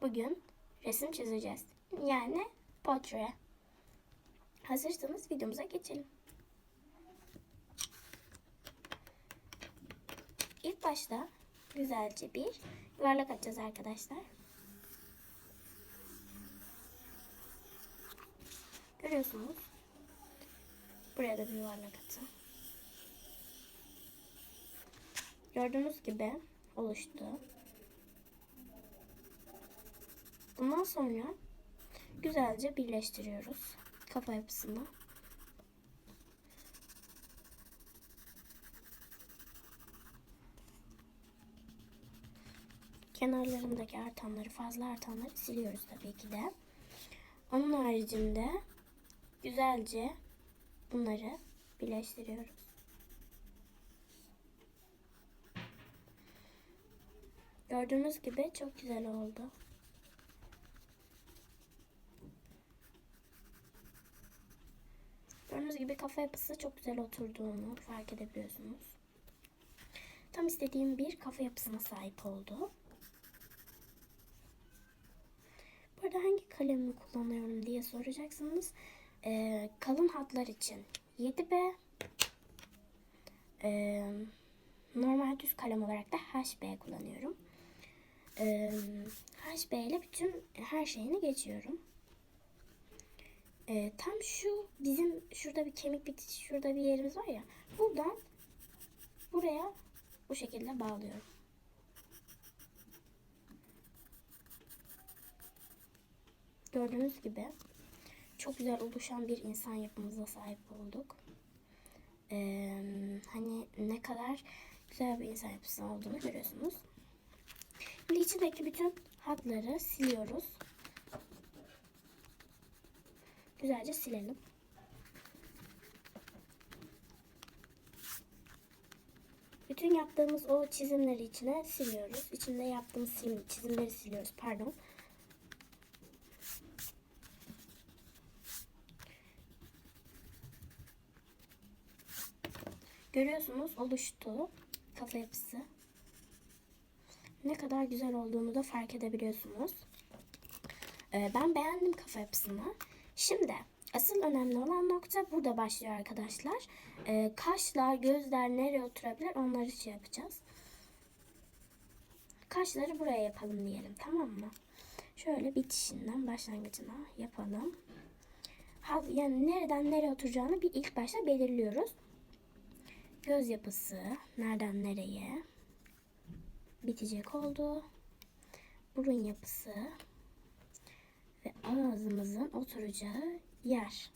Bugün resim çizeceğiz. Yani portre. Hazırsanız videomuza geçelim. İlk başta güzelce bir yuvarlak atacağız arkadaşlar. Görüyorsunuz. Buraya da bir yuvarlak atın. Gördüğünüz gibi oluştu. Bundan sonra güzelce birleştiriyoruz kafa yapısını. Kenarlarındaki artanları, fazla artanları siliyoruz tabii ki de. Onun haricinde güzelce bunları birleştiriyoruz. Gördüğünüz gibi çok güzel oldu. Gördüğünüz gibi kafa yapısı çok güzel oturduğunu fark edebiliyorsunuz. Tam istediğim bir kafa yapısına sahip oldu. Burada hangi kalemi kullanıyorum diye soracaksınız. Ee, kalın hatlar için 7B, ee, normal düz kalem olarak da HB kullanıyorum. Ee, HB ile bütün her şeyini geçiyorum. Ee, tam şu bizim şurada bir kemik bitiş, şurada bir yerimiz var ya. Buradan buraya bu şekilde bağlıyorum. Gördüğünüz gibi çok güzel oluşan bir insan yapımıza sahip olduk. Ee, hani ne kadar güzel bir insan yapısı olduğunu görüyorsunuz. Şimdi içindeki bütün hatları siliyoruz. Güzelce silelim. Bütün yaptığımız o çizimleri içine siliyoruz. İçinde yaptığımız çizimleri siliyoruz. Pardon. Görüyorsunuz oluştu kafa yapısı. Ne kadar güzel olduğunu da fark edebiliyorsunuz. Ee, ben beğendim kafa yapısını. Şimdi asıl önemli olan nokta burada başlıyor arkadaşlar. Ee, kaşlar, gözler nereye oturabilir onları şey yapacağız. Kaşları buraya yapalım diyelim tamam mı? Şöyle bitişinden başlangıcına yapalım. Yani nereden nereye oturacağını bir ilk başta belirliyoruz. Göz yapısı nereden nereye bitecek oldu. Burun yapısı ve ağzımızın oturacağı yer.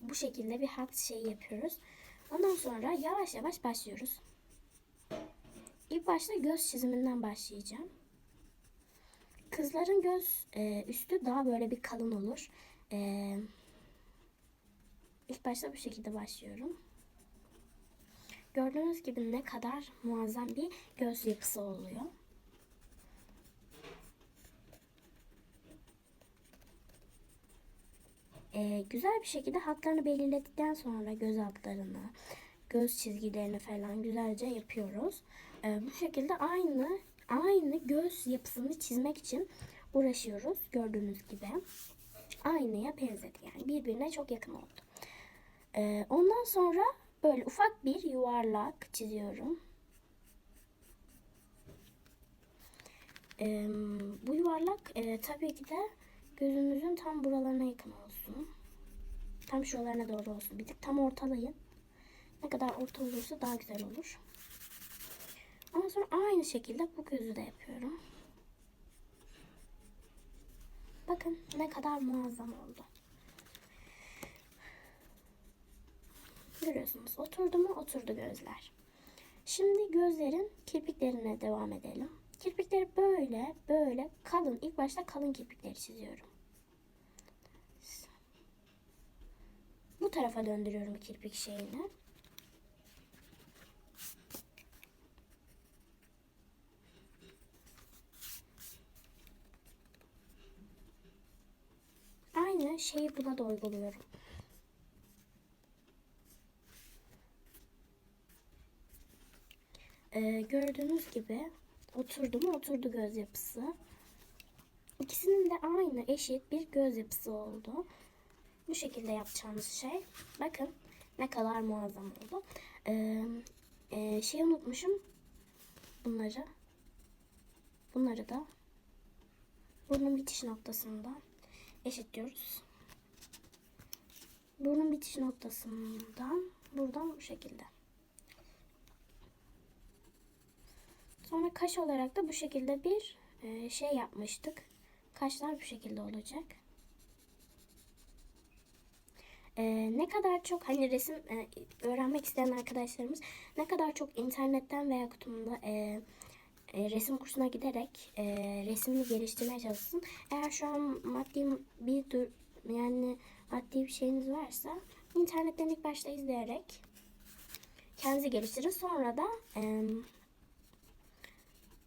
Bu şekilde bir hat şey yapıyoruz. Ondan sonra yavaş yavaş başlıyoruz. İlk başta göz çiziminden başlayacağım. Kızların göz e, üstü daha böyle bir kalın olur. E, ilk başta bu şekilde başlıyorum. Gördüğünüz gibi ne kadar muazzam bir göz yapısı oluyor. Ee, güzel bir şekilde hatlarını belirledikten sonra göz altlarını, göz çizgilerini falan güzelce yapıyoruz. Ee, bu şekilde aynı aynı göz yapısını çizmek için uğraşıyoruz gördüğünüz gibi. Aynıya benzedi yani birbirine çok yakın oldu. Ee, ondan sonra böyle ufak bir yuvarlak çiziyorum. Ee, bu yuvarlak e, tabii ki de gözümüzün tam buralarına yakın olsun. Tam şuralarına doğru olsun. Bir tık tam ortalayın. Ne kadar orta olursa daha güzel olur. Ondan sonra aynı şekilde bu gözü de yapıyorum. Bakın ne kadar muazzam oldu. Görüyorsunuz oturdu mu oturdu gözler. Şimdi gözlerin kirpiklerine devam edelim. Kirpikleri böyle böyle kalın. İlk başta kalın kirpikleri çiziyorum. Bu tarafa döndürüyorum kirpik şeyini. Aynı şeyi buna da uyguluyorum. Ee, gördüğünüz gibi oturdu mu oturdu göz yapısı. İkisinin de aynı eşit bir göz yapısı oldu. Bu şekilde yapacağımız şey. Bakın ne kadar muazzam oldu. Ee, e, şey unutmuşum. Bunları. Bunları da burnun bitiş noktasından eşitliyoruz. Burnun bitiş noktasından buradan bu şekilde. Sonra kaş olarak da bu şekilde bir e, şey yapmıştık. Kaşlar bu şekilde olacak. E, ne kadar çok hani resim e, öğrenmek isteyen arkadaşlarımız ne kadar çok internetten veya kutumda e, e, resim kursuna giderek e, resmini geliştirmeye çalışsın. Eğer şu an maddi bir dur yani maddi bir şeyiniz varsa internetten ilk başta izleyerek kendinizi geliştirin. Sonra da e,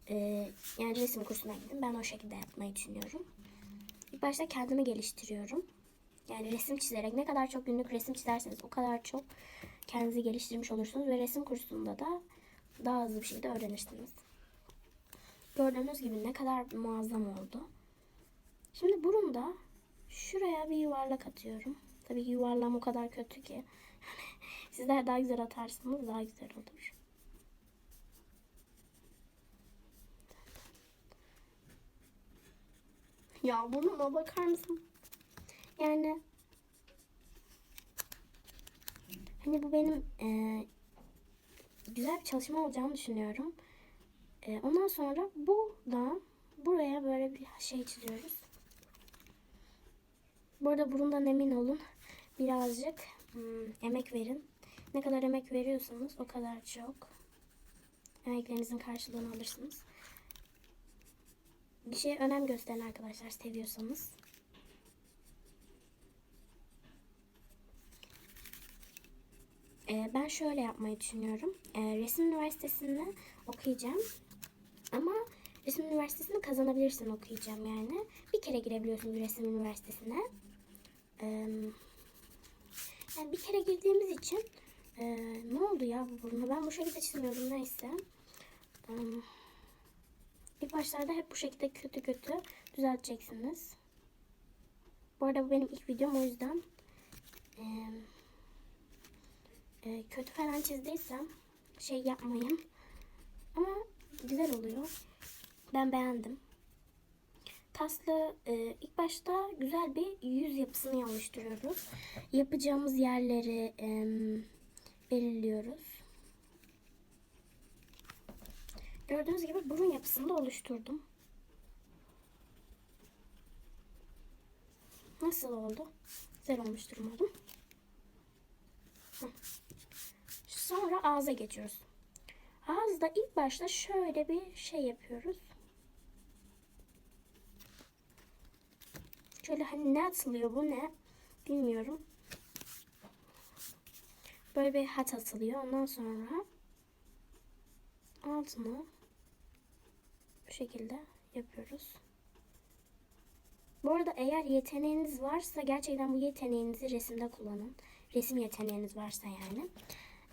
e, yani resim kursuna gidin. Ben o şekilde yapmayı düşünüyorum. İlk başta kendimi geliştiriyorum. Yani resim çizerek ne kadar çok günlük resim çizerseniz o kadar çok kendinizi geliştirmiş olursunuz ve resim kursunda da daha hızlı bir şekilde öğrenirsiniz. Gördüğünüz gibi ne kadar muazzam oldu. Şimdi burunda şuraya bir yuvarlak atıyorum. Tabii yuvarlağım o kadar kötü ki. Sizler daha güzel atarsanız daha güzel olur. Ya burnuma bakar mısın? Yani hani bu benim e, güzel bir çalışma olacağını düşünüyorum. E, ondan sonra buradan buraya böyle bir şey çiziyoruz. Burada burundan emin olun. Birazcık hmm, emek verin. Ne kadar emek veriyorsanız o kadar çok emeklerinizin karşılığını alırsınız. Bir şeye önem gösterin arkadaşlar seviyorsanız. Ee, ben şöyle yapmayı düşünüyorum. Ee, resim üniversitesinde okuyacağım. Ama resim üniversitesini kazanabilirsin okuyacağım yani. Bir kere girebiliyorsun bir resim üniversitesine. Ee, yani bir kere girdiğimiz için e, ne oldu ya bu burnu? Ben bu şekilde çizmiyordum neyse. Ee, ilk başlarda hep bu şekilde kötü kötü düzelteceksiniz. Bu arada bu benim ilk videom o yüzden e, e, kötü falan çizdiysem şey yapmayın. Ama güzel oluyor. Ben beğendim. Taslı e, ilk başta güzel bir yüz yapısını oluşturuyoruz. Yapacağımız yerleri e, belirliyoruz. Gördüğünüz gibi burun yapısını da oluşturdum. Nasıl oldu? Güzel olmuştur umarım. Sonra ağza geçiyoruz. Ağızda ilk başta şöyle bir şey yapıyoruz. Şöyle hani ne atılıyor bu ne bilmiyorum. Böyle bir hat atılıyor. Ondan sonra altına bu şekilde yapıyoruz. Bu arada eğer yeteneğiniz varsa gerçekten bu yeteneğinizi resimde kullanın. Resim yeteneğiniz varsa yani.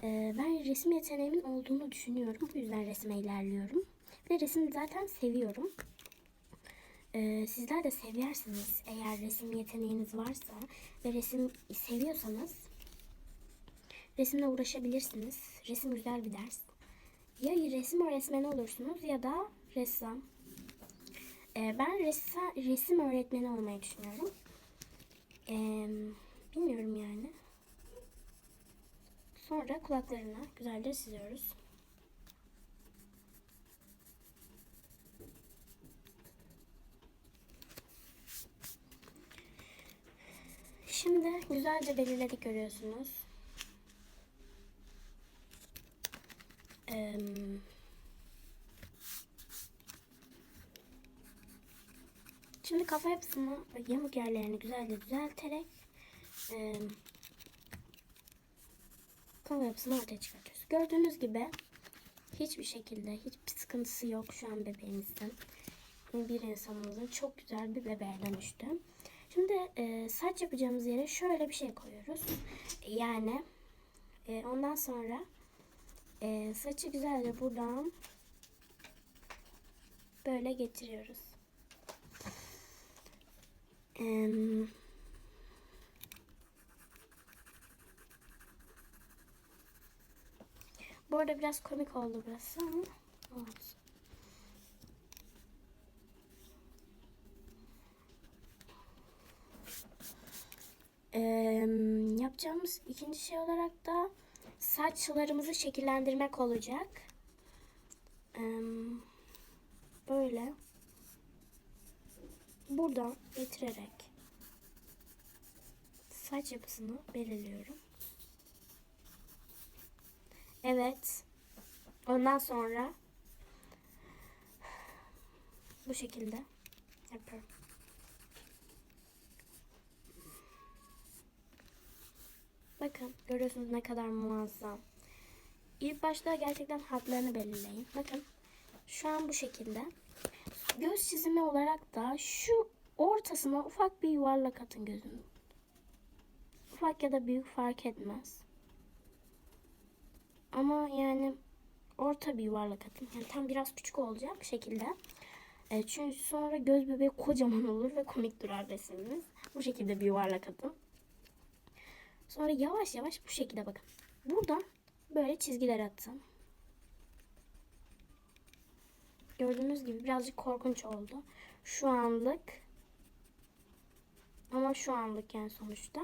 Ee, ben resim yeteneğimin olduğunu düşünüyorum. Bu yüzden resme ilerliyorum. Ve resim zaten seviyorum. Ee, sizler de seversiniz eğer resim yeteneğiniz varsa ve resim seviyorsanız resimle uğraşabilirsiniz. Resim güzel bir ders. Ya resim öğretmeni olursunuz ya da ressam. Ee, ben ressa, resim öğretmeni olmayı düşünüyorum. Ee, bilmiyorum yani. Sonra kulaklarına güzelce çiziyoruz. Şimdi güzelce belirledik görüyorsunuz. Şimdi kafa yapısını yamuk yerlerini güzelce düzelterek kafa yapısını ortaya çıkartıyoruz. Gördüğünüz gibi hiçbir şekilde hiçbir sıkıntısı yok şu an bebeğimizin. Bir insanımızın çok güzel bir bebeğe dönüştü. Şimdi e, saç yapacağımız yere şöyle bir şey koyuyoruz. Yani e, ondan sonra e, saçı güzelce buradan böyle getiriyoruz. Em, bu arada biraz komik oldu burası ama olsun. Em, yapacağımız ikinci şey olarak da saçlarımızı şekillendirmek olacak. Em, böyle buradan getirerek saç yapısını belirliyorum. Evet. Ondan sonra bu şekilde yapıyorum. Bakın görüyorsunuz ne kadar muazzam. İlk başta gerçekten hatlarını belirleyin. Bakın şu an bu şekilde. Göz çizimi olarak da şu ortasına ufak bir yuvarlak atın gözünün. Ufak ya da büyük fark etmez. Ama yani orta bir yuvarlak atın. Yani tam biraz küçük olacak şekilde. E, çünkü sonra göz bebeği kocaman olur ve komik durar resimimiz. Bu şekilde bir yuvarlak atın. Sonra yavaş yavaş bu şekilde bakın. Buradan böyle çizgiler atın. Gördüğünüz gibi birazcık korkunç oldu. Şu anlık ama şu anlık yani sonuçta.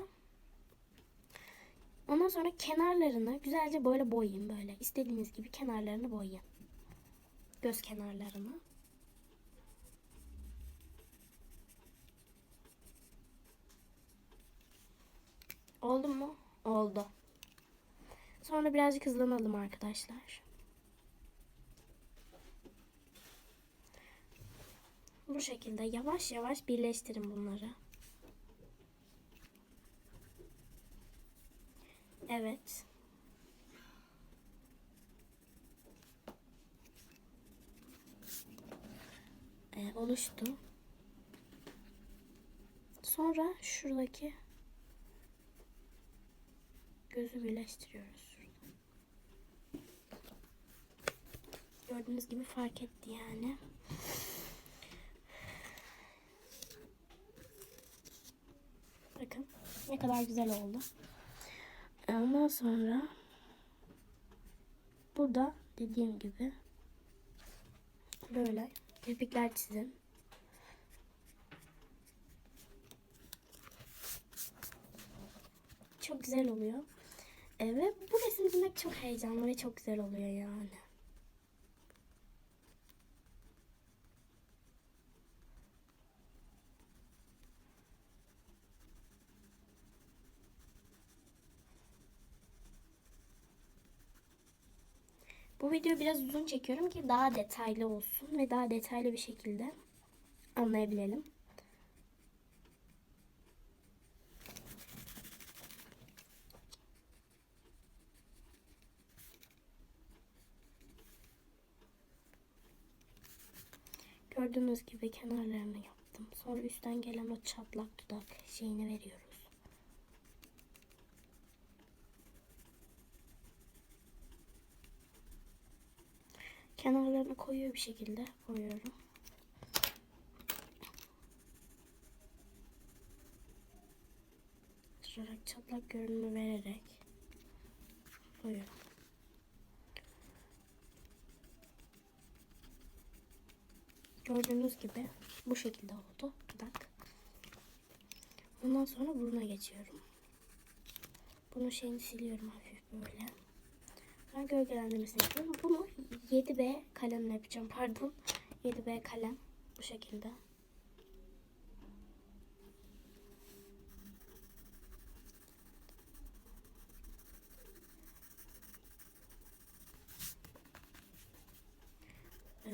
Ondan sonra kenarlarını güzelce böyle boyayın böyle. İstediğiniz gibi kenarlarını boyayın. Göz kenarlarını. Oldu mu? Oldu. Sonra birazcık hızlanalım arkadaşlar. Bu şekilde yavaş yavaş birleştirin bunları. Evet. Ee, oluştu. Sonra şuradaki gözü birleştiriyoruz. Gördüğünüz gibi fark etti yani. Bakın ne kadar güzel oldu. Ondan sonra burada dediğim gibi böyle kirpikler çizin. Çok güzel oluyor. E, ve bu resim çok heyecanlı ve çok güzel oluyor yani. Bu videoyu biraz uzun çekiyorum ki daha detaylı olsun ve daha detaylı bir şekilde anlayabilelim. Gördüğünüz gibi kenarlarını yaptım. Sonra üstten gelen o çatlak dudak şeyini veriyoruz. Kenarlarını koyuyor bir şekilde koyuyorum. Sırarak çatlak görünümü vererek koyuyorum. Gördüğünüz gibi bu şekilde oldu dudak. Ondan sonra buruna geçiyorum. Bunun şeyini siliyorum hafif böyle. Ben gölgelendirmesini yapıyorum. Bunu 7B kalemle yapacağım. Pardon. 7B kalem. Bu şekilde. Em,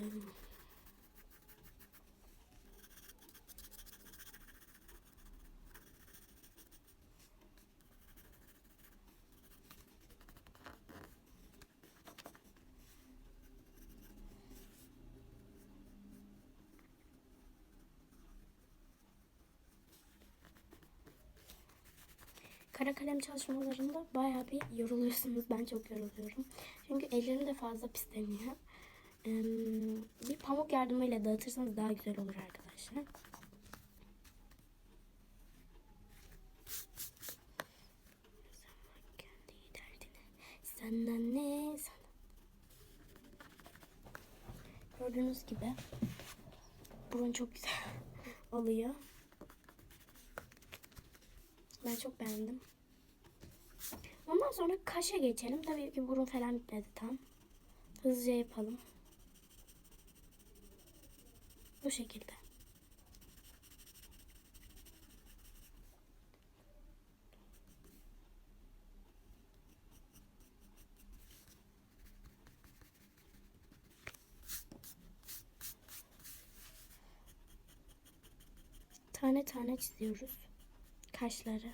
kara kalem çalışmalarında baya bir yoruluyorsunuz. Ben çok yoruluyorum. Çünkü ellerim de fazla pisleniyor. Ee, bir pamuk yardımıyla dağıtırsanız daha güzel olur arkadaşlar. Senden ne sana? Gördüğünüz gibi burun çok güzel oluyor. Ben çok beğendim. Ondan sonra kaşa geçelim. Tabii ki burun falan bitmedi tam. Hızlıca yapalım. Bu şekilde. Tane tane çiziyoruz kaşları.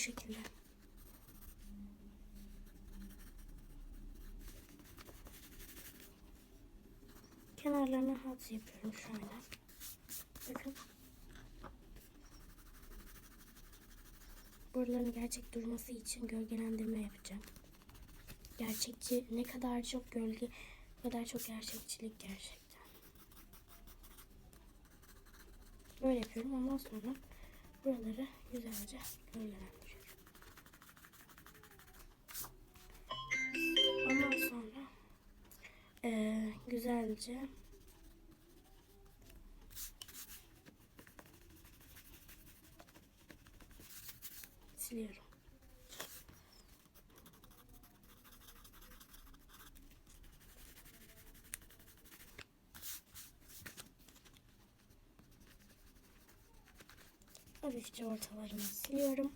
Şekilde. Kenarlarına hat yapıyorum şöyle. Bakın. Buraların gerçek durması için gölgelendirme yapacağım. Gerçekçi ne kadar çok gölge o kadar çok gerçekçilik gerçekten. Böyle yapıyorum ondan sonra buraları güzelce gölgelendiriyorum. Eee, güzelce siliyorum. Hafifçe ortalarını siliyorum.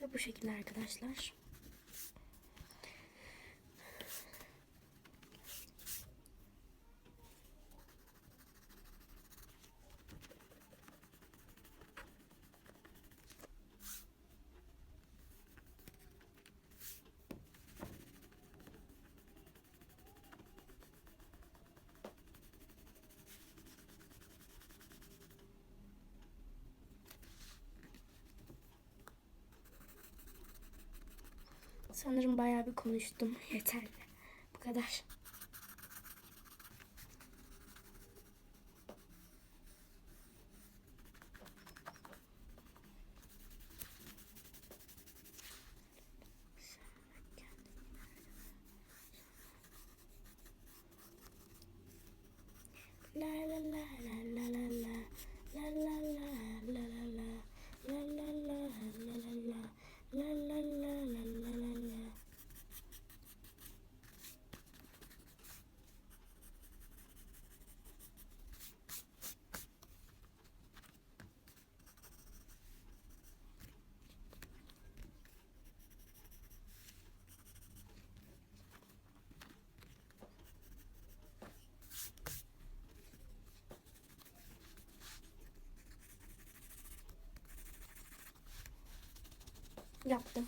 Ve bu şekilde arkadaşlar. Sanırım bayağı bir konuştum. Yeterli. Bu kadar. Yaptım.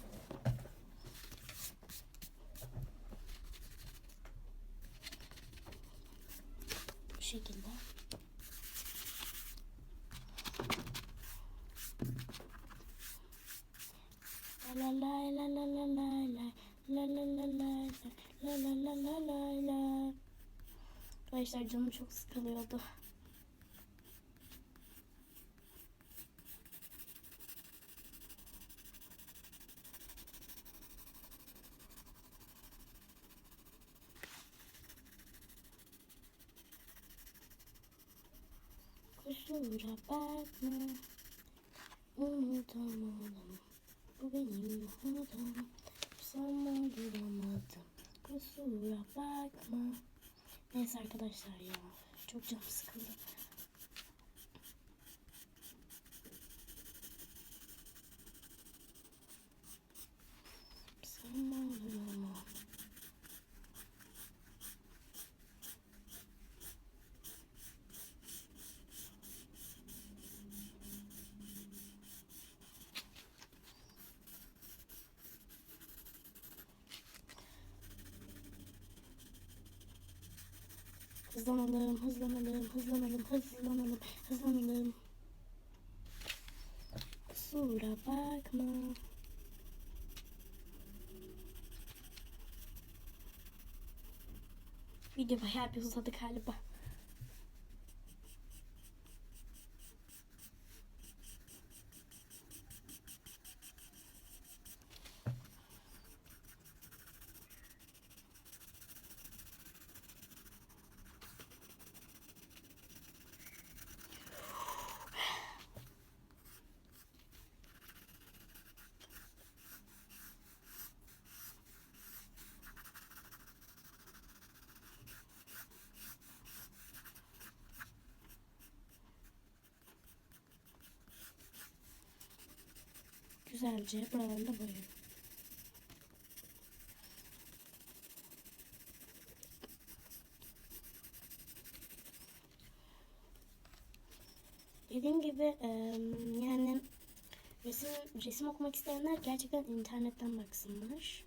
Bu şekilde. La la la la la la la la la la la la la la la la la Arkadaşlar canım çok sıkılıyordu. Kusura bakma Unutamadım Bu benim hatam Sana duramadım Kusura bakma. Neyse arkadaşlar ya Çok canım sıkıldı Sana duramadım Hızlanalım, hızlanalım, hızlanalım, hızlanalım, hızlanalım. Kusura bakma. Video bayağı bir uzadı galiba. Güzelce buralarını da boyuyorum. Dediğim gibi yani resim resim okumak isteyenler gerçekten internetten baksınlar.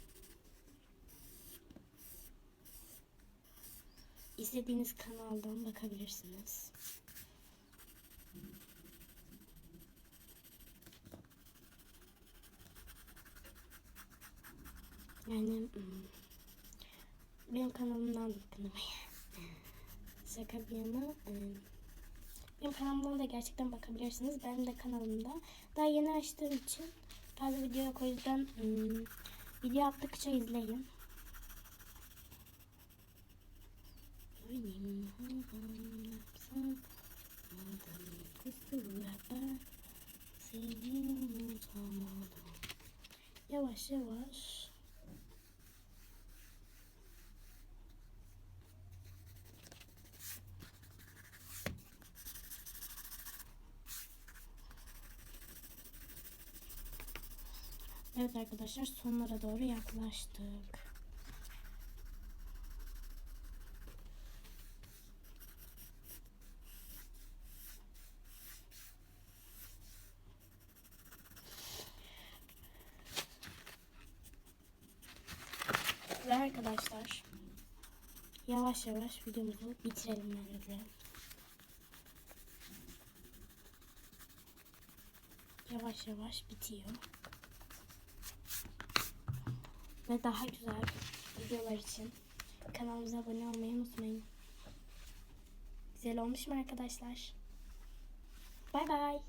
İstediğiniz kanaldan bakabilirsiniz. Yani hmm, benim kanalımdan da. Şaka bir yana. e, Benim kanalımdan da gerçekten bakabilirsiniz. Benim de kanalımda. Daha yeni açtığım için fazla video yok. O yüzden hmm, video attıkça izleyin. Benim havam yapsam madem kusura bak seni unutamadım. Yavaş yavaş. Evet arkadaşlar sonlara doğru yaklaştık. Ve arkadaşlar yavaş yavaş videomuzu bitirelim bence. Yavaş yavaş bitiyor. Ve daha güzel videolar için kanalımıza abone olmayı unutmayın. Güzel olmuş mu arkadaşlar? Bay bay.